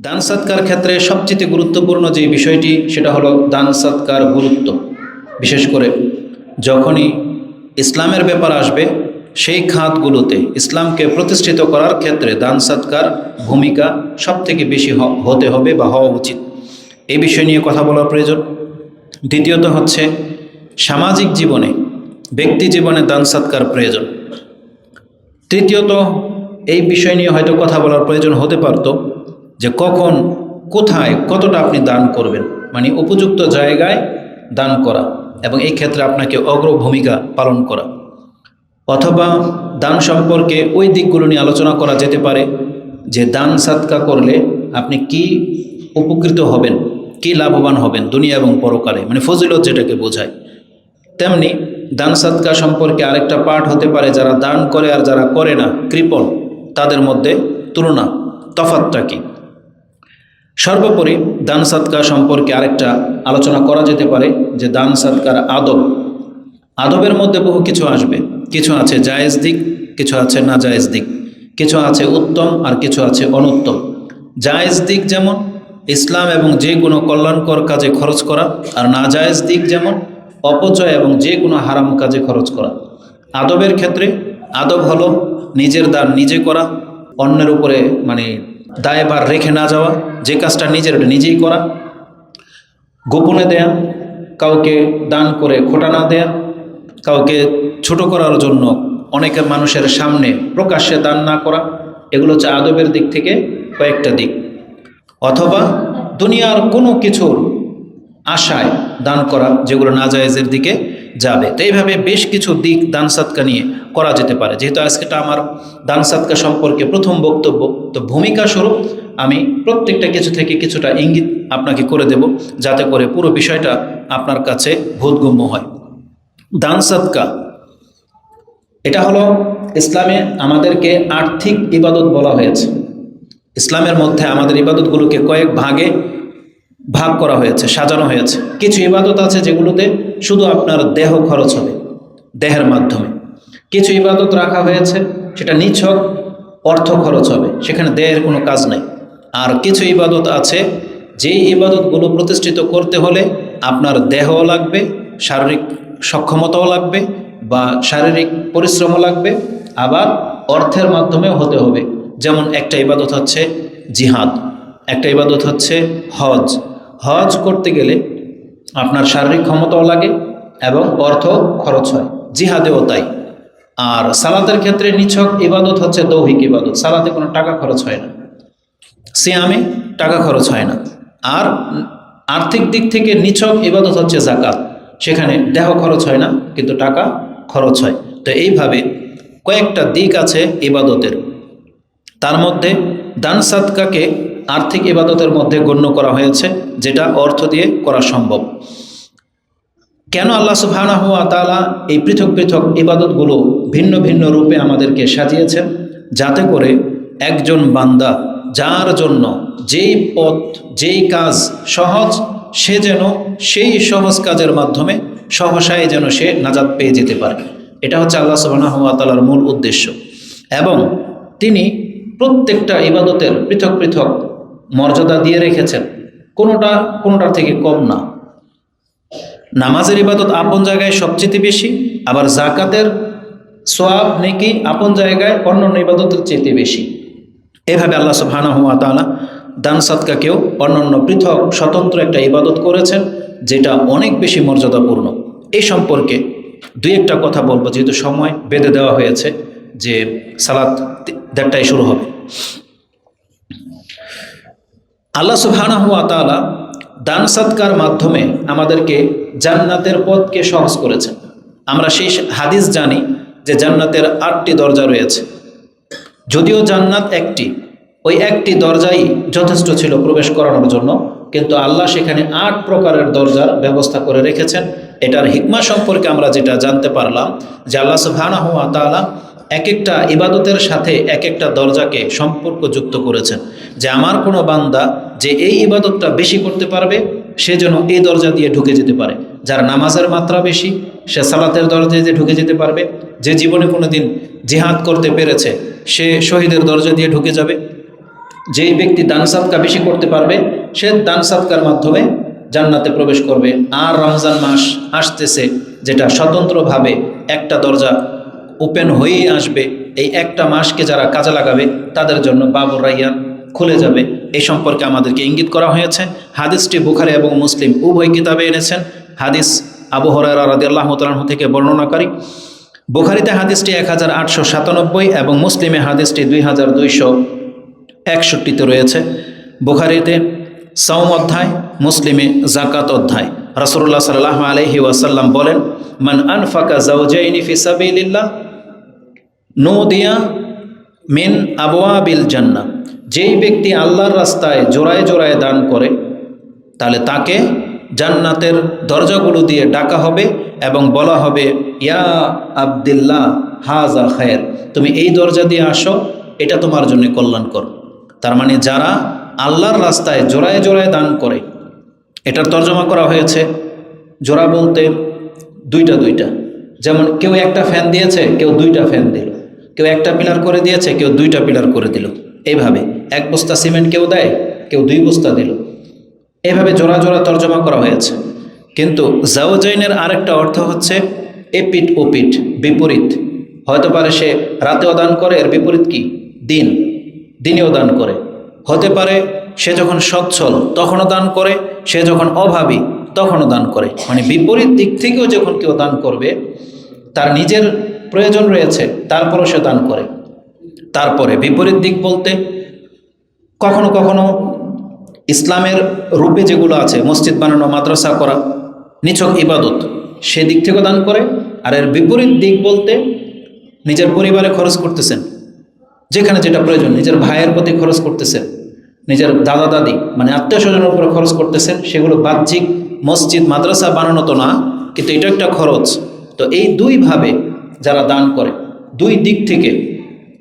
দান সৎকার ক্ষেত্রে সবচেয়ে গুরুত্বপূর্ণ যে বিষয়টি, সেটা হলো দান সৎকার গুরুত্ব। বিশেষ করে যখনই ইসলামের ব্যাপার আসবে, সেই খাতগুলোতে ইসলামকে প্রতিষ্ঠিত করার ক্ষেত্রে দান সৎকার ভূমিকা সবথেকে বেশি হ- হতে হবে বা হওয়া উচিত। এই বিষয় নিয়ে কথা বলার প্রয়োজন। দ্বিতীয়ত হচ্ছে সামাজিক জীবনে, ব্যক্তি জীবনে দান সৎকার প্রয়োজন। তৃতীয়ত, এই বিষয় নিয়ে হয়তো কথা বলার প্রয়োজন হতে পারত যে কখন, কোথায়, কতটা আপনি দান করবেন? মানে উপযুক্ত জায়গায় দান করা এবং এই ক্ষেত্রে আপনাকে অগ্র ভূমিকা পালন করা। অথবা দান সম্পর্কে ওই দিকগুলো নিয়ে আলোচনা করা যেতে পারে, যে দান সাদকা করলে আপনি কি উপকৃত হবেন, কি লাভবান হবেন দুনিয়া এবং পরকালে মানে ফজিলত যেটাকে বোঝায়। তেমনি দান সাদকা সম্পর্কে আরেকটা পাঠ হতে পারে, যারা দান করে আর যারা করে না, কৃপণ, তাদের মধ্যে তুলনা তফাতটা কি? সর্বোপরি দান সাদকা সম্পর্কে আরেকটা আলোচনা করা যেতে পারে যে দান সাদকার আদব। আদবের মধ্যে বহু কিছু আসবে। কিছু আছে জায়েজ দিক, কিছু আছে না জায়েজ দিক। কিছু আছে উত্তম আর কিছু আছে অনুত্তম। জায়েজ দিক যেমন ইসলাম এবং যে কোনো কল্যাণকর কাজে খরচ করা আর না জায়েজ দিক যেমন অপচয় এবং যে কোনো হারাম কাজে খরচ করা। আদবের ক্ষেত্রে আদব হলো নিজের দান নিজে করা, অন্যের উপরে মানে দায়ভার রেখে না যাওয়া, যে কাজটা নিজের নিজেই করা। গোপনে দেয়া, কাউকে দান করে খোটা না দেয়া, কাউকে ছোট করার জন্য অনেক মানুষের সামনে প্রকাশ্যে দান না করা, এগুলো হচ্ছে আদবের দিক থেকে কয়েকটা দিক। অথবা দুনিয়ার কোনো কিছুর আশায় দান করা, যেগুলো নাজায়েজের দিকে যাবে। তো এইভাবে বেশ কিছু দিক দান সাদকা নিয়ে করা যেতে পারে। যেহেতু আজকেটা আমার দান সাদকা সম্পর্কে প্রথম বক্তব্য, তো ভূমিকা স্বরূপ আমি প্রত্যেকটা কিছু থেকে কিছুটা ইঙ্গিত আপনাকে করে দেব, যাতে করে পুরো বিষয়টা আপনার কাছে বোধগম্য হয়। দান সাদকা, এটা হলো ইসলামে আমাদেরকে আর্থিক ইবাদত বলা হয়েছে। ইসলামের মধ্যে আমাদের ইবাদতগুলোকে কয়েক ভাগে ভাগ করা হয়েছে, সাজানো হয়েছে। কিছু ইবাদত আছে যেগুলোতে শুধু আপনার দেহ খরচ হবে, দেহের মাধ্যমে। কিছু ইবাদত রাখা হয়েছে, সেটা নিছক অর্থ খরচ হবে, সেখানে দেহের কোনো কাজ নেই। আর কিছু ইবাদত আছে, যেই ইবাদতগুলো প্রতিষ্ঠিত করতে হলে আপনার দেহও লাগবে, শারীরিক সক্ষমতাও লাগবে বা শারীরিক পরিশ্রমও লাগবে, আবার অর্থের মাধ্যমেও হতে হবে। যেমন একটা ইবাদত হচ্ছে জিহাদ, একটা ইবাদত হচ্ছে হজ হজ করতে গেলে আপনার শারীরিক ক্ষমতাও লাগে এবং অর্থ খরচ হয়। জিহাদেও তাই। আর সালাতের ক্ষেত্রে নিছক ইবাদত হচ্ছে দৌহিক ইবাদত। সালাতে কোনো টাকা খরচ হয় না। সিয়ামে টাকা খরচ হয় না। আর আর্থিক দিক থেকে নিছক ইবাদত হচ্ছে জাকাত সেখানে দেহ খরচ হয় না, কিন্তু টাকা খরচ হয়। তো এইভাবে কয়েকটা দিক আছে ইবাদতের। তার মধ্যে দান সাদকাকে আর্থিক ইবাদতের মধ্যে গণ্য করা হয়েছে, যেটা অর্থ দিয়ে করা সম্ভব। কেন আল্লাহ সুবহানাহু হুয়া তাআলা এই পৃথক পৃথক ইবাদতগুলো ভিন্ন ভিন্ন রূপে আমাদেরকে সাজিয়েছেন? যাতে করে একজন বান্দা যার জন্য যেই পথ, যেই কাজ সহজ, সে যেন সেই সহজ কাজের মাধ্যমে সহসায় যেন সে নাজাদ পেয়ে যেতে পারে। এটা হচ্ছে আল্লাহ সুবহানাহু হুয়া তাআলার মূল উদ্দেশ্য। এবং তিনি প্রত্যেকটা ইবাদতের পৃথক পৃথক মর্যাদা দিয়ে রেখেছেন। কোনোটা, কোনোটার থেকে কম না। নামাজের ইবাদত আপন জায়গায় সবচেয়ে বেশি, আবার জাকাতের সোয়াব নেকি আপন জায়গায় অন্যান্য ইবাদতের চেয়ে বেশি। এভাবে আল্লাহ সুবহানাহু ওয়া তাআলা দান সাদকাকেও অন্যান্য পৃথক, স্বতন্ত্র একটা ইবাদত করেছেন, যেটা অনেক বেশি মর্যাদাপূর্ণ। এই সম্পর্কে দুই একটা কথা বলব, যেহেতু সময় বেঁধে দেওয়া হয়েছে, যে সালাত দেড়টায় শুরু হবে। আল্লাহ সুবহানাহু ওয়া তাআলা দান সাদকার মাধ্যমে আমাদেরকে জান্নাতের পথকে সহজ করেছেন। আমরা সেই হাদিস জানি যে জান্নাতের আটটি দরজা রয়েছে। যদিও জান্নাত একটি, ওই একটি দরজাই যথেষ্ট ছিল প্রবেশ করানোর জন্য, কিন্তু আল্লাহ সেখানে আট প্রকারের দরজার ব্যবস্থা করে রেখেছেন। এটার হিকমা সম্পর্কে আমরা যেটা জানতে পারলাম, যে আল্লাহ সুবহানাহু ওয়া এক একটা ইবাদতের সাথে এক একটা দরজাকে সম্পর্ক যুক্ত করেছেন। যে আমার কোনো বান্দা যে এই ইবাদতটা বেশি করতে পারবে, সে যেন এই দরজা দিয়ে ঢুকে যেতে পারে। যার নামাজের মাত্রা বেশি, সে সালাতের দরজা দিয়ে ঢুকে যেতে পারবে। যে জীবনে কোনো দিন জিহাদ করতে পেরেছে, সে শহীদের দরজা দিয়ে ঢুকে যাবে। যেই ব্যক্তি দান সাদকা বেশি করতে পারবে, সে দান সাদকার মাধ্যমে জান্নাতে প্রবেশ করবে। আর রমজান মাস আসতেছে, যেটা স্বতন্ত্রভাবে একটা দরজা ওপেন হয়েই আসবে। এই একটা মাসকে যারা কাজে লাগাবে, তাদের জন্য বাবুর রাইয়ান। খুলে যাবে। এই সম্পর্কে আমাদেরকে ইঙ্গিত করা হয়েছে। হাদিসটি বুখারি এবং মুসলিম উভয় কিতাবে এনেছেন। হাদিস আবু হরারা রাদিয়াল্লাহু তাআলা থেকে বুখারিতে হাদিসটি এক হাজার আটশো সাতানব্বই এবং মুসলিমে হাদিসটি দুই হাজার দুইশো একষট্টিতে রয়েছে। বুখারিতে সৌম অধ্যায়, মুসলিমে জাকাত অধ্যায়। রাসূলুল্লাহ সাল্লাহ আলহি ওয়াসাল্লাম বলেন, মান আনফাকা জাউজাইনি ফি সাবিলিল্লাহ, নদিয়া মিন আবওয়াবিল জান্নাহ, যেই ব্যক্তি আল্লাহর রাস্তায় জোড়ায় জোড়ায় দান করে, তাহলে তাকে জান্নাতের দরজাগুলো দিয়ে ডাকা হবে এবং বলা হবে, ইয়া আবদুল্লাহ হাজা খায়ের, তুমি এই দরজা দিয়ে আসো, এটা তোমার জন্য কল্যাণকর। তার মানে যারা আল্লাহর রাস্তায় জোড়ায় জোড়ায় দান করে, এটার তর্জমা করা হয়েছে জোড়া বলতে দুইটা দুইটা। যেমন কেউ একটা ফ্যান দিয়েছে, কেউ দুইটা ফ্যান দিল। কেউ একটা পিলার করে দিয়েছে, কেউ দুইটা পিলার করে দিল। এইভাবে এক বস্তা সিমেন্ট কেউ দেয়, কেউ দুই বস্তা দিল। এভাবে জোড়া জোড়া তর্জমা করা হয়েছে। কিন্তু জাওজাইনের আরেকটা অর্থ হচ্ছে এপিট ওপিট বিপরীত। হয়তো পারে সে রাতেও দান করে, এর বিপরীত কি? দিন। দিনেও দান করে। হতে পারে সে যখন সচ্ছল, তখনও দান করে, সে যখন অভাবী, তখনও দান করে। মানে বিপরীত দিক থেকেও যখন কেউ দান করবে, তার নিজের প্রয়োজন রয়েছে, তারপরও সে দান করে। তারপরে বিপরীত দিক বলতে, কখনো কখনো ইসলামের রূপে যেগুলো আছে, মসজিদ বানানো, মাদ্রাসা করা, নিছক ইবাদত, সে দিক থেকেও দান করে। আর এর বিপরীত দিক বলতে, নিজের পরিবারে খরচ করতেছেন। যেখানে যেটা প্রয়োজন, নিজের ভাইয়ের প্রতি খরচ করতেছেন। নিজের দাদা, দাদি মানে আত্মীয় স্বজনের উপরে খরচ করতেছেন। সেগুলো বাহ্যিক মসজিদ, মাদ্রাসা বানানো তো না, কিন্তু এটা একটা খরচ। তো এই দুইভাবে যারা দান করে। দুই দিক থেকে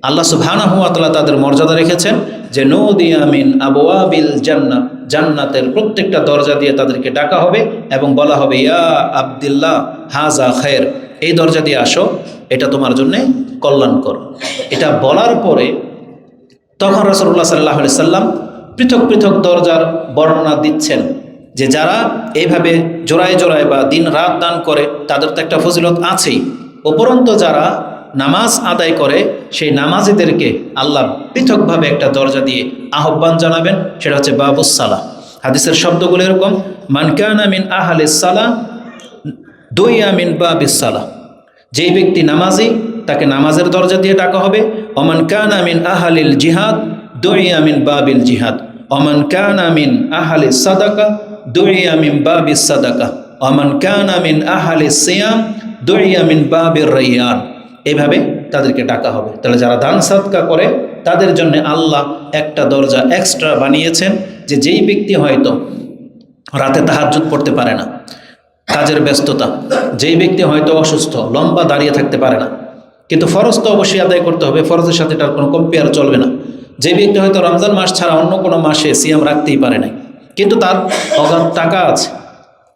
আল্লাহ সুবহানাহু ওয়া তাআলা তাদের মর্যাদা রেখেছেন যে নদিয়ামিন আবওয়াবিল জান্না, জান্নাতের প্রত্যেকটা দরজা দিয়ে তাদেরকে ডাকা হবে এবং বলা হবে, ইয়া আবদুল্লাহ হাজা খায়ের। এই দরজা দিয়ে আসো, এটা তোমার জন্যে কল্যাণকর। এটা বলার পরে তখন রসল্লাহ সাল্লাহ সাল্লাম পৃথক পৃথক দরজার বর্ণনা দিচ্ছেন যে, যারা এইভাবে জোড়ায় জোড়ায় বা দিন রাত দান করে, তাদের তো একটা ফজিলত আছেই। উপরন্ত যারা নামাজ আদায় করে, সেই নামাজিদেরকে আল্লাহ পৃথকভাবে একটা দরজা দিয়ে আহ্বান জানাবেন, সেটা হচ্ছে বাবুসালা হাদিসের শব্দগুলো এরকম মানকানা মিন আহলে সালা দুই আমিন বাবিসালা যেই ব্যক্তি নামাজি, তাকে নামাজের দরজা দিয়ে ডাকা হবে অমান কান আমিন আহালিল জিহাদ দুই আমিন বাবিল জিহাদ। অমান কান আমিন আহালি সাদাকা দুই আমিন বাবিস সাদাকা অমান কান আমিন আহালি সিয়াম দুই আমিন বাবির রাইয়ান। এভাবে তাদেরকে ডাকা হবে। তাহলে যারা দান সাদকা করে, তাদের জন্য আল্লাহ একটা দরজা এক্সট্রা বানিয়েছেন যে যেই ব্যক্তি হয়তো রাতে তাহাজ্জুদ পড়তে পারে না, কাজের ব্যস্ততা, যেই ব্যক্তি হয়তো অসুস্থ, লম্বা দাঁড়িয়ে থাকতে পারে না। কিন্তু ফরজ তো অবশ্যই আদায় করতে হবে, ফরজের সাথে তার কোনো কম্পেয়ার চলবে না। যে ব্যক্তি হয়তো রমজান মাস ছাড়া অন্য কোনো মাসে সিয়াম রাখতেই পারে নাই। কিন্তু তার অগাধ টাকা আছে।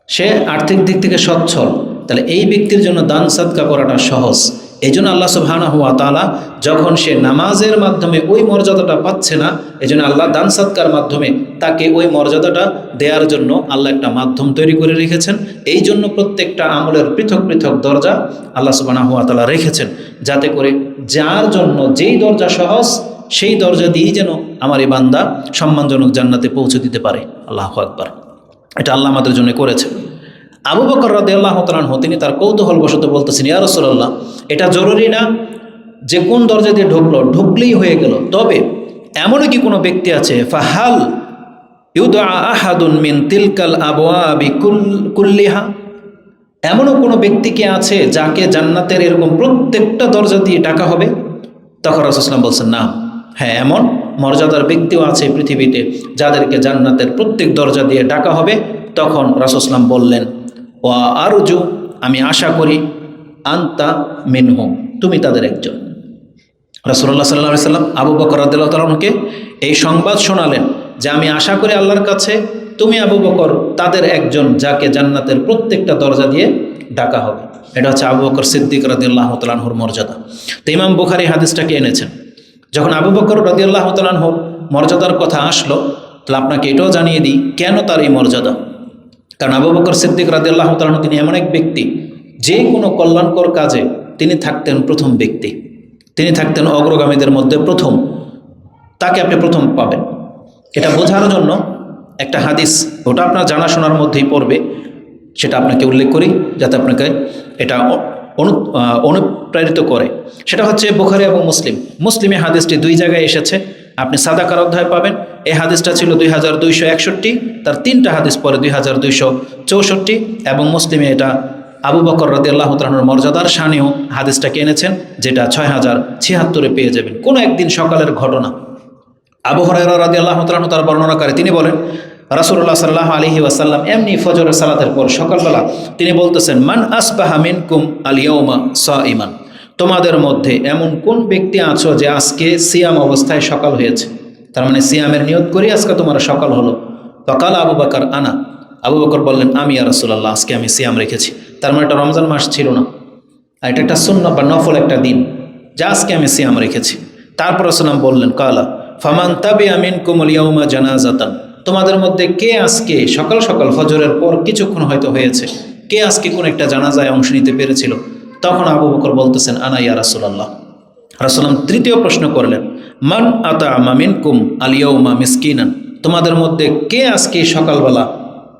সে আর্থিক দিক থেকে সচ্ছল। তাহলে এই ব্যক্তির জন্য দান সাদকা করাটা সহজ। এই জন্য আল্লাহ সুবহানাহু হুয়া তাআলা যখন সে নামাজের মাধ্যমে ওই মর্যাদাটা পাচ্ছে না এই জন্য আল্লাহ দান সাদকার মাধ্যমে তাকে ওই মর্যাদাটা দেওয়ার জন্য আল্লাহ একটা মাধ্যম তৈরি করে রেখেছেন। এই জন্য প্রত্যেকটা আমলের পৃথক পৃথক দরজা আল্লাহ সুবহানাহু হুয়া তাআলা রেখেছেন। যাতে করে যার জন্য যেই দরজা সহজ, সেই দরজা দিয়েই যেন আমার এই বান্দা সম্মানজনক জান্নাতে পৌঁছে দিতে পারে। আল্লাহ আকবার। এটা আল্লাহ আমাদের জন্য করেছে আবু বকর রাদে আল্লাহ তিনি তার কৌতূহল বশত বলতেছেন, ইয়া রসুল্লাহ এটা জরুরি না যে কোন দরজা দিয়ে ঢুকলো, ঢুকলেই হয়ে গেল। তবে এমনও কি কোনো ব্যক্তি আছে? ফাহাল মিন তিলকাল কুল্লিহা। এমনও কোনো ব্যক্তি কি আছে যাকে জান্নাতের এরকম প্রত্যেকটা দরজা দিয়ে ডাকা হবে? তখন রসুলাম বলছেন, না হ্যাঁ এমন মর্যাদার ব্যক্তিও আছে পৃথিবীতে যাদেরকে জান্নাতের প্রত্যেক দরজা দিয়ে ডাকা হবে। তখন রাসুসলাম বললেন ও আরজু, আমি আশা করি আন্তা মিনহুম তুমি তাদের একজন। রাসুল্লাহ সাল্লাহ সাল্লাম আবু বকর তালকে এই সংবাদ শোনালেন যে, আমি আশা করি আল্লাহর কাছে তুমি আবু বকর, তাদের একজন যাকে জান্নাতের প্রত্যেকটা দরজা দিয়ে ডাকা হবে। এটা হচ্ছে আবু বকর সিদ্দিক রাদিল্লাহ তালাহুর মর্যাদা। তো ইমাম বুখারি হাদিসটাকে এনেছেন। যখন আবু বকর রাদিয়াল্লাহ তালাহুর মর্যাদার কথা আসলো, তাহলে আপনাকে এটাও জানিয়ে দিই, কেন তার এই মর্যাদা? কারণ আবু বকর সিদ্দিক রাজি আল্লাহ তালন তিনি এমন এক ব্যক্তি যে কোনো কল্যাণকর কাজে তিনি থাকতেন প্রথম ব্যক্তি। তিনি থাকতেন অগ্রগামীদের মধ্যে প্রথম। তাকে আপনি প্রথম পাবেন। এটা বোঝার জন্য একটা হাদিস ওটা আপনার জানাশোনার মধ্যেই পড়বে সেটা আপনাকে উল্লেখ করি যাতে আপনাকে এটা অনু আহ, অনুপ্রাণিত করে। সেটা হচ্ছে বুখারি এবং মুসলিম। মুসলিমে হাদিসটি দুই জায়গায় এসেছে। আপনি সাদাকার অধ্যায় পাবেন। এই হাদিসটা ছিল দুই হাজার দুইশো একষট্টি, তার তিনটা হাদিস পরে দুই হাজার দুইশো চৌষট্টি, এবং মুসলিমে এটা আবু বকর রাদি আল্লাহ তালুর মর্যাদার সানেও হাদিসটাকে এনেছেন যেটা ছয় হাজার ছিয়াত্তরে পেয়ে যাবেন। কোনো একদিন সকালের ঘটনা। আবু হরাইরা রাদি আল্লাহ তালু তার বর্ণনা করে তিনি বলেন রাসুল্লাহ সাল্লাহ আলহি ওয়াসাল্লাম এমনি ফজরের সালাতের পর সকালবেলা তিনি বলতেছেন, মান আসবাহা মিনকুম আলিয়মা স ইমান তোমাদের মধ্যে এমন কোন ব্যক্তি আছো যে আজকে সিয়াম অবস্থায় সকাল হয়েছে? তার মানে সিয়ামের নিয়ত করি আজকে তোমার সকাল হলো। সকাল আবু বাকার আনা। আবু বকর বললেন, আমি আর রাসুল্লাহ আজকে আমি সিয়াম রেখেছি। তার মানে এটা রমজান মাস ছিল না। আর এটা একটা শূন্য বা নফল একটা দিন, যা আজকে আমি সিয়াম রেখেছি। তারপর সালাম বললেন, কালা, ফামান তাবে আমিন কুমল ইয়ৌমা জানাজাতান। তোমাদের মধ্যে কে আজকে সকাল সকাল ফজরের পর কিছুক্ষণ হয়তো হয়েছে? কে আজকে কোন একটা জানাজায় অংশ নিতে পেরেছিল? তখন আবু বকর বলতেছেন, আনা ইয়া রাসুলাল্লাহ? রাসুলাম তৃতীয় প্রশ্ন করলেন, মান আতা মামিন কুম আলিয়ৌমা মিসকিনান? তোমাদের মধ্যে কে আজকে সকালবেলা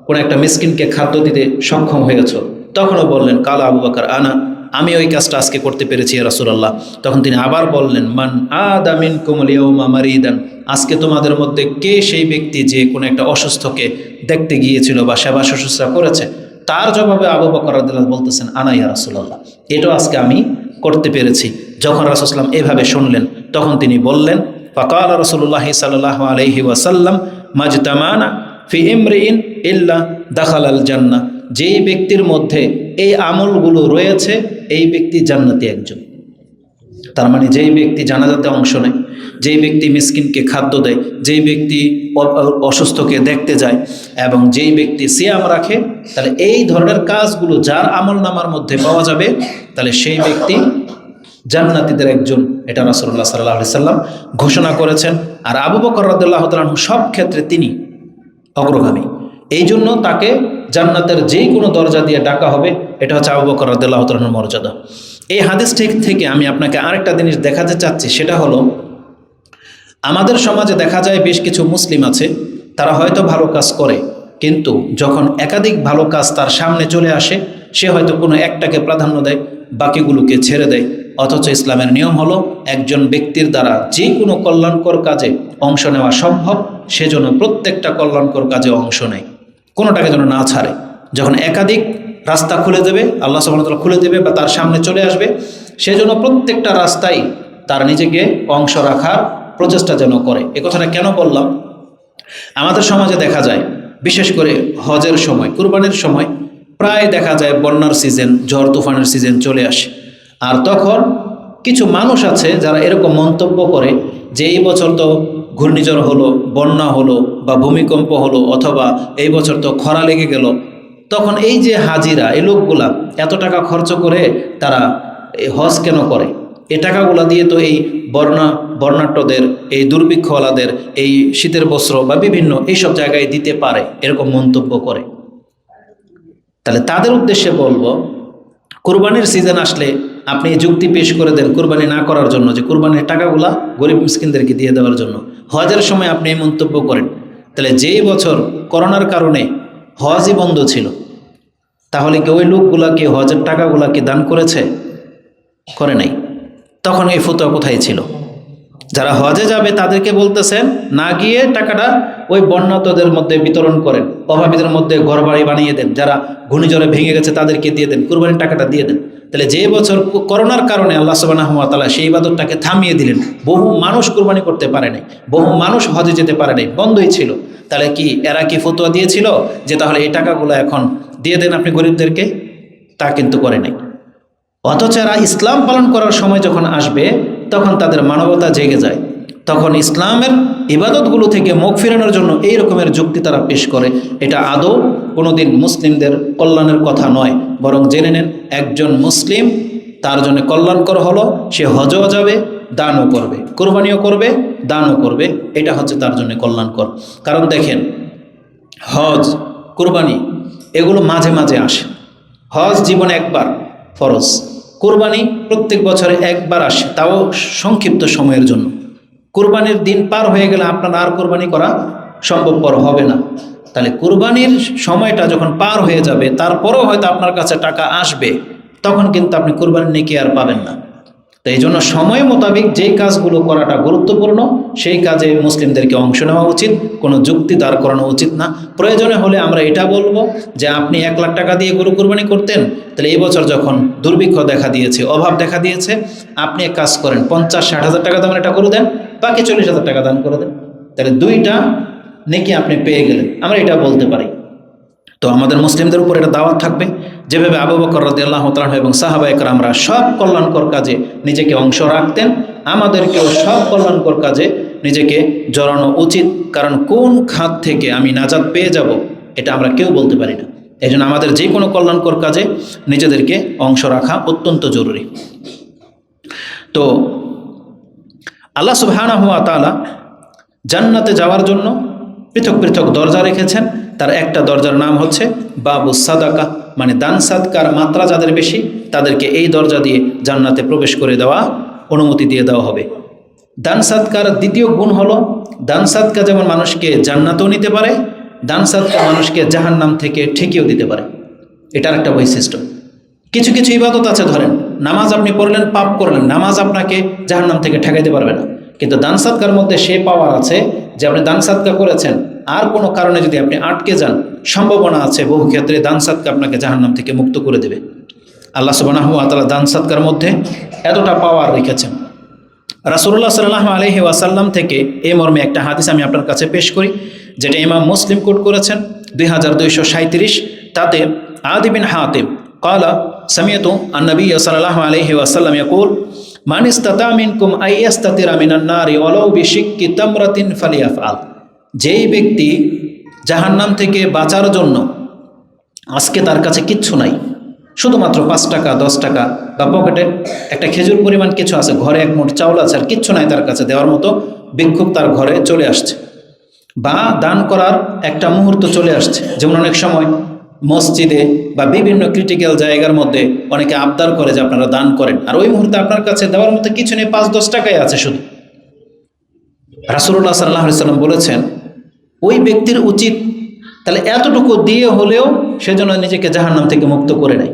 কোনো একটা মিসকিনকে খাদ্য দিতে সক্ষম হয়েছ? তখনও বললেন, কালা আবু বাকার, আনা, আমি ওই কাজটা আজকে করতে পেরেছি রাসুলাল্লাহ। তখন তিনি আবার বললেন, মান আদামিন কুমলিয়মা মারিদান? আজকে তোমাদের মধ্যে কে সেই ব্যক্তি যে কোনো একটা অসুস্থকে দেখতে গিয়েছিল বা সেবা শুশ্রূষা করেছে? তার জবাবে আবু বকর রাদিয়াল্লাহু বলতেছেন আনাইয়া রাসুলাল্লাহ। এটাও আজকে আমি করতে পেরেছি। যখন রাসুসলাম এভাবে শুনলেন, তখন তিনি বললেন, ফকাল রসুল্লাহ সাল্লাহ আলহি ওয়াসাল্লাম, মাজতামানা ফি ইমরিন ইল্লা দাখাল আল জান্না যেই ব্যক্তির মধ্যে এই আমলগুলো রয়েছে, এই ব্যক্তি জান্নাতি একজন। তার মানে যেই ব্যক্তি জানাজাতে অংশ নেয়, যেই ব্যক্তি মিসকিনকে খাদ্য দেয়, যেই ব্যক্তি অসুস্থকে দেখতে যায় এবং যেই ব্যক্তি সিয়াম রাখে, তাহলে এই ধরনের কাজগুলো যার আমল নামার মধ্যে পাওয়া যাবে, তাহলে সেই ব্যক্তি জান্নাতীদের একজন, এটা রাসুল্লাহ সাল্লাহ সাল্লাম ঘোষণা করেছেন। আর আবু বকর রদুল্লাহ তালু সব ক্ষেত্রে তিনি অগ্রগামী। এই জন্য তাকে জান্নাতের যে কোনো দরজা দিয়ে ডাকা হবে, এটা হচ্ছে আবু বকর রদুল্লাহ মর্যাদা। এই হাদিস ঠিক থেকে আমি আপনাকে আরেকটা জিনিস দেখাতে চাচ্ছি, সেটা হলো, আমাদের সমাজে দেখা যায় বেশ কিছু মুসলিম আছে, তারা হয়তো ভালো কাজ করে, কিন্তু যখন একাধিক ভালো কাজ তার সামনে চলে আসে, সে হয়তো কোনো একটাকে প্রাধান্য দেয়, বাকিগুলোকে ছেড়ে দেয়। অথচ ইসলামের নিয়ম হলো, একজন ব্যক্তির দ্বারা যে কোনো কল্যাণকর কাজে অংশ নেওয়া সম্ভব সেজন্য প্রত্যেকটা কল্যাণকর কাজে অংশ নেয়। কোনোটাকে যেন না ছাড়ে। যখন একাধিক রাস্তা খুলে দেবে, আল্লাহ সুবাহতাল্লাহ খুলে দেবে বা তার সামনে চলে আসবে, সেজন্য প্রত্যেকটা রাস্তায় তার নিজেকে অংশ রাখার প্রচেষ্টা যেন করে। এ কথাটা কেন বললাম? আমাদের সমাজে দেখা যায়, বিশেষ করে হজের সময়, কুরবানির সময়, প্রায় দেখা যায় বন্যার সিজন, ঝড় তুফানের সিজন চলে আসে। আর তখন কিছু মানুষ আছে যারা এরকম মন্তব্য করে যে, এই বছর তো ঘূর্ণিঝড় হলো, বন্যা হলো বা ভূমিকম্প হলো অথবা এই বছর তো খরা লেগে গেল, তখন এই যে হাজিরা, এই লোকগুলা এত টাকা খরচ করে তারা হজ কেন করে? এ টাকাগুলা দিয়ে তো এই বর্ণা বর্ণাট্যদের এই দুর্ভিক্ষওয়ালাদের, এই শীতের বস্ত্র বা বিভিন্ন এইসব জায়গায় দিতে পারে, এরকম মন্তব্য করে। তাহলে তাদের উদ্দেশ্যে বলব, কোরবানির সিজন আসলে আপনি যুক্তি পেশ করে দেন কোরবানি না করার জন্য, যে কোরবানির টাকাগুলা গরিব মিসকিনদেরকে দিয়ে দেওয়ার জন্য। হজের সময় আপনি এই মন্তব্য করেন। তাহলে যেই বছর করোনার কারণে হজই বন্ধ ছিল, তাহলে কি ওই লোকগুলাকে হজের টাকাগুলাকে দান করেছে? করে নাই। তখন এই ফতোয়া কোথায় ছিল? যারা হজে যাবে তাদেরকে বলতেছেন, না গিয়ে টাকাটা ওই বন্যাতদের মধ্যে বিতরণ করেন, অভাবীদের মধ্যে ঘর বাড়ি বানিয়ে দেন, যারা ঘূর্ণিঝড়ে ভেঙে গেছে তাদেরকে দিয়ে দেন, কুরবানির টাকাটা দিয়ে দেন। তাহলে যে বছর করোনার কারণে আল্লাহ তালা সেই ইবাদতটাকে থামিয়ে দিলেন, বহু মানুষ কুরবানি করতে পারে নাই, বহু মানুষ হজে যেতে পারে নাই, বন্ধই ছিল। তাহলে কি এরা কি ফতোয়া দিয়েছিল যে তাহলে এই টাকাগুলো এখন দিয়ে দেন আপনি গরিবদেরকে? তা কিন্তু করে নাই। অথচ এরা ইসলাম পালন করার সময় যখন আসবে তখন তাদের মানবতা জেগে যায়। তখন ইসলামের ইবাদতগুলো থেকে মুখ ফেরানোর জন্য এই রকমের যুক্তি তারা পেশ করে। এটা আদৌ কোনোদিন মুসলিমদের কল্যাণের কথা নয়। বরং জেনে নেন, একজন মুসলিম তার জন্য কল্যাণকর হলো, সে হজও যাবে, দানও করবে। কোরবানিও করবে, দানও করবে। এটা হচ্ছে তার জন্য কল্যাণকর। কারণ দেখেন, হজ, কোরবানি, এগুলো মাঝে মাঝে আসে। হজ জীবনে একবার ফরজ। কোরবানি প্রত্যেক বছরে একবার আসে, তাও সংক্ষিপ্ত সময়ের জন্য। কোরবানির দিন পার হয়ে গেলে আপনার আর কোরবানি করা সম্ভবপর হবে না। তাহলে কোরবানির সময়টা যখন পার হয়ে যাবে, তারপরেও হয়তো আপনার কাছে টাকা আসবে, তখন কিন্তু আপনি কোরবানি নেকি আর পাবেন না। তো এই জন্য সময় মোতাবেক যেই কাজগুলো করাটা গুরুত্বপূর্ণ, সেই কাজে মুসলিমদেরকে অংশ নেওয়া উচিত, কোনো যুক্তি দাঁড় করানো উচিত না। প্রয়োজনে হলে আমরা এটা বলব যে আপনি এক লাখ টাকা দিয়ে গরু কোরবানি করতেন, তাহলে এই বছর যখন দুর্ভিক্ষ দেখা দিয়েছে, অভাব দেখা দিয়েছে, আপনি এক কাজ করেন, পঞ্চাশ ষাট হাজার টাকা দামের এটা করে দেন, বাকি চল্লিশ হাজার টাকা দান করে দেন। তাহলে দুইটা নেকি আপনি পেয়ে গেলেন। আমরা এটা বলতে পারি। তো আমাদের মুসলিমদের উপর এটা দাওয়াত থাকবে। যেভাবে আবু বকর রাদি আল্লাহ এবং সাহাবা আমরা সব কল্যাণকর কাজে নিজেকে অংশ রাখতেন, আমাদেরকেও সব কল্যাণকর কাজে নিজেকে জড়ানো উচিত। কারণ কোন খাত থেকে আমি নাজাদ পেয়ে যাব, এটা আমরা কেউ বলতে পারি না। এই আমাদের যে কোনো কল্যাণকর কাজে নিজেদেরকে অংশ রাখা অত্যন্ত জরুরি। তো আল্লাহ তালা জান্নাতে যাওয়ার জন্য পৃথক পৃথক দরজা রেখেছেন। তার একটা দরজার নাম হচ্ছে বাবু সাদাকা। মানে দান সাদকার মাত্রা যাদের বেশি, তাদেরকে এই দরজা দিয়ে জান্নাতে প্রবেশ করে দেওয়া অনুমতি দিয়ে দেওয়া হবে। দান সাদকার দ্বিতীয় গুণ হলো, দান সাদকা যেমন মানুষকে জান্নাতেও নিতে পারে, দান সাদকা মানুষকে জাহান্নাম থেকে ঠেকিয়েও দিতে পারে। এটার একটা বৈশিষ্ট্য। কিছু কিছু ইবাদত আছে, ধরেন নামাজ আপনি পড়লেন, পাপ করলেন, নামাজ আপনাকে জাহান্নাম থেকে ঠেকাইতে পারবে না। কিন্তু দান সাদকার মধ্যে সে পাওয়ার আছে যে আপনি দান সাদকা করেছেন আর কোনো কারণে যদি আপনি আটকে যান, সম্ভাবনা আছে বহু ক্ষেত্রে দান সাদকা আপনাকে জাহান্নাম থেকে মুক্ত করে দেবে। আল্লাহ সুবাহ তালা দান সাদকার মধ্যে এতটা পাওয়ার রেখেছেন। রাসুল্লাহ সাল্লাহ আলহি ওয়াসাল্লাম থেকে এই মর্মে একটা হাদিস আমি আপনার কাছে পেশ করি, যেটা ইমাম মুসলিম কোট করেছেন, দুই হাজার দুইশো সাঁত্রিশ তাতে আদিবিন হাতিম কালা, সামিয়ত আন্নবী সাল্লাহ আলহি ওয়াসাল্লাম ইয়াকুল, মান ইস্তাতা মিনকুম আইয়াস্তাতিরা নারি ওয়ালাউ বিশিক্কি তামরাতিন ফালিয়াফআল। যেই ব্যক্তি জাহান্নাম থেকে বাঁচার জন্য আজকে তার কাছে কিচ্ছু নাই, শুধুমাত্র পাঁচ টাকা, দশ টাকা বা পকেটে একটা খেজুর পরিমাণ কিছু আছে, ঘরে এক মোট চাউল আছে আর কিচ্ছু নাই তার কাছে দেওয়ার মতো বিক্ষোভ তার ঘরে চলে আসছে। বা দান করার একটা মুহূর্ত চলে আসছে। যেমন অনেক সময় মসজিদে বা বিভিন্ন ক্রিটিক্যাল জায়গার মধ্যে অনেকে আবদার করে যে আপনারা দান করেন। আর ওই মুহূর্তে আপনার কাছে দেওয়ার মতো কিছু নেই, পাঁচ, দশ টাকাই আছে শুধু। রাসুল্লাহ সাল্লাহ সাল্লাম বলেছেন ওই ব্যক্তির উচিত তাহলে এতটুকু দিয়ে হলেও সেজন্য নিজেকে জাহান্নাম থেকে মুক্ত করে নেয়।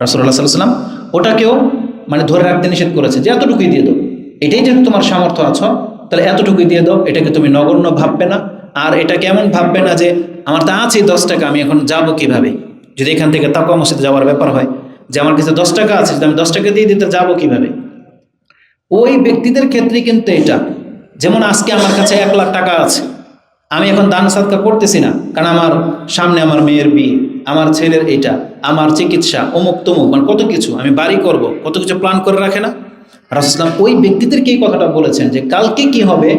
রাসুল্লাহ সাল্লাম ওটাকেও মানে ধরে রাখতে নিষেধ করেছে যে এতটুকুই দিয়ে দাও। এটাই যেহেতু তোমার সামর্থ্য আছো, তাহলে এতটুকুই দিয়ে দাও, এটাকে তুমি নগণ্য ভাববে না। আর এটা কেমন ভাববে না যে আমার তা আছে দশ টাকা, আমি এখন যাব কীভাবে? যদি এখান থেকে তাকওয়া মসজিদে যাওয়ার ব্যাপার হয় যে আমার কাছে দশ টাকা আছে, যদি আমি দশ টাকা দিয়ে দিতে যাব কীভাবে? ওই ব্যক্তিদের ক্ষেত্রে কিন্তু এটা। যেমন আজকে আমার কাছে এক লাখ টাকা আছে। আমি এখন দান সাদকা করতেছি না, কারণ আমার সামনে আমার মেয়ের বিয়ে, আমার ছেলের এটা আমার চিকিৎসা, অমুক তমুক মানে কত কিছু, আমি বাড়ি করব, কত কিছু প্ল্যান করে রাখে না? রাসুসলাম ওই ব্যক্তিদেরকে এই কথাটা বলেছেন যে কালকে কি হবে,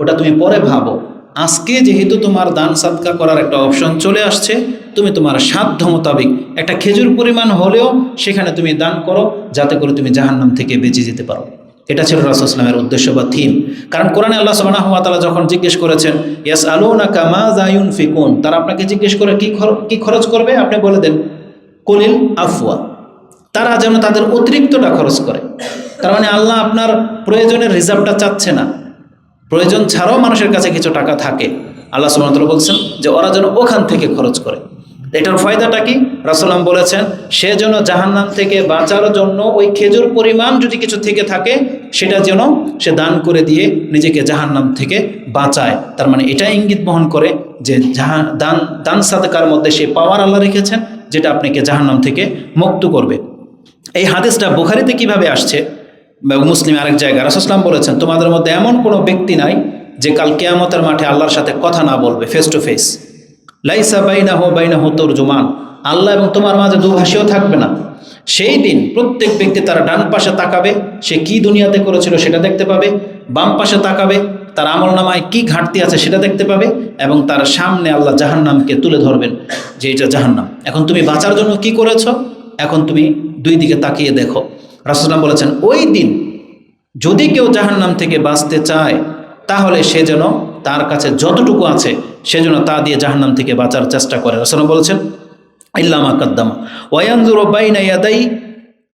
ওটা তুমি পরে ভাবো। আজকে যেহেতু তোমার দান সাদকা করার একটা অপশন চলে আসছে, তুমি তোমার সাধ্য মোতাবেক একটা খেজুর পরিমাণ হলেও সেখানে তুমি দান করো, যাতে করে তুমি জাহান্নাম থেকে বেঁচে যেতে পারো। এটা ছিল রাসুসলামের উদ্দেশ্য বা থিম কারণ কোরআনে আল্লাহ সুবাহ তালা যখন জিজ্ঞেস করেছেন ইয়াস আলু না কামা জায়ুন ফিকুন তারা আপনাকে জিজ্ঞেস করে, কি কি খরচ করবে? আপনি বলে দেন, কলিল আফওয়া। তারা যেন তাদের অতিরিক্তটা খরচ করে। তার মানে আল্লাহ আপনার প্রয়োজনের রিজার্ভটা চাচ্ছে না। প্রয়োজন ছাড়াও মানুষের কাছে কিছু টাকা থাকে। আল্লাহ সুবাহতাল বলছেন যে, ওরা যেন ওখান থেকে খরচ করে। এটার ফায়দাটা কি? রাসলাম বলেছেন, সে যেন জাহান্নাম থেকে বাঁচার জন্য ওই খেজুর পরিমাণ যদি কিছু থেকে থাকে, সেটা যেন সে দান করে দিয়ে নিজেকে জাহান্নাম থেকে বাঁচায়। তার মানে এটা ইঙ্গিত বহন করে যে জাহান দান দান সাদকার মধ্যে সে পাওয়ার আল্লাহ রেখেছেন, যেটা আপনাকে জাহান্নাম থেকে মুক্ত করবে। এই হাদিসটা বুখারিতে কীভাবে আসছে? মুসলিম আরেক জায়গায় রাসুসলাম বলেছেন, তোমাদের মধ্যে এমন কোনো ব্যক্তি নাই যে কাল কেয়ামতের মাঠে আল্লাহর সাথে কথা না বলবে ফেস টু ফেস লাইসা বাইনা হো বাইনা হো তোর জুমান আল্লাহ এবং তোমার মাঝে দুভাষীও থাকবে না। সেই দিন প্রত্যেক ব্যক্তি তার ডান পাশে তাকাবে, সে কি দুনিয়াতে করেছিল সেটা দেখতে পাবে, বাম পাশে তাকাবে, তার আমল নামায় কী ঘাটতি আছে সেটা দেখতে পাবে, এবং তার সামনে আল্লাহ জাহান্নামকে তুলে ধরবেন, যে এটা জাহান্নাম। এখন তুমি বাঁচার জন্য কি করেছ? এখন তুমি দুই দিকে তাকিয়ে দেখো। রাসুলাম বলেছেন, ওই দিন যদি কেউ জাহান্নাম থেকে বাঁচতে চায়, তাহলে সে যেন তার কাছে যতটুকু আছে সেজন্য তা দিয়ে জাহান্নাম থেকে বাঁচার চেষ্টা করে। রসনা বলছেন ইল্লামা কাদ্দামা। ওয়ানজুর বাইনা ইয়াদাই